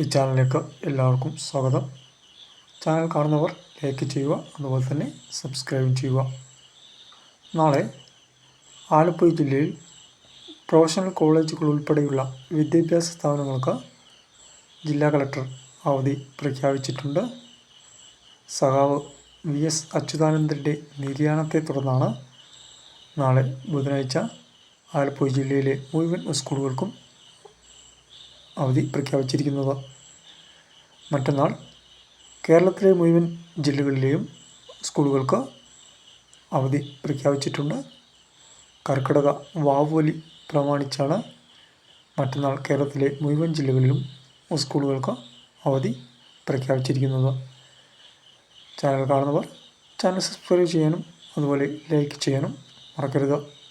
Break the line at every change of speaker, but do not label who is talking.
ഈ ചാനലിലേക്ക് എല്ലാവർക്കും സ്വാഗതം. ചാനൽ കാണുന്നവർ ലൈക്ക് ചെയ്യുക അതുപോലെ തന്നെ സബ്സ്ക്രൈബ് ചെയ്യുക. നാളെ ആലപ്പുഴ ജില്ലയിൽ പ്രൊഫഷണൽ കോളേജുകൾ ഉൾപ്പെടെയുള്ള വിദ്യാഭ്യാസ സ്ഥാപനങ്ങൾക്ക് ജില്ലാ കളക്ടർ അവധി പ്രഖ്യാപിച്ചിട്ടുണ്ട്. സഖാവ് വി എസ് അച്യുതാനന്ദന്റെ നിര്യാണത്തെ തുടർന്നാണ് നാളെ ബുധനാഴ്ച ആലപ്പുഴ ജില്ലയിലെ മുഴുവൻ സ്കൂളുകൾക്കും അവധി പ്രഖ്യാപിച്ചിരിക്കുന്നത്. മറ്റന്നാൾ കേരളത്തിലെ മുഴുവൻ ജില്ലകളിലെയും സ്കൂളുകൾക്ക് അവധി പ്രഖ്യാപിച്ചിട്ടുണ്ട്. കർക്കിടക വാവുവലി പ്രമാണിച്ചാണ് മറ്റന്നാൾ കേരളത്തിലെ മുഴുവൻ ജില്ലകളിലും സ്കൂളുകൾക്ക് അവധി പ്രഖ്യാപിച്ചിരിക്കുന്നത്. ചാനൽ കാണുന്നവർ ചാനൽ സബ്സ്ക്രൈബ് ചെയ്യാനും അതുപോലെ ലൈക്ക് ചെയ്യാനും മറക്കരുത്.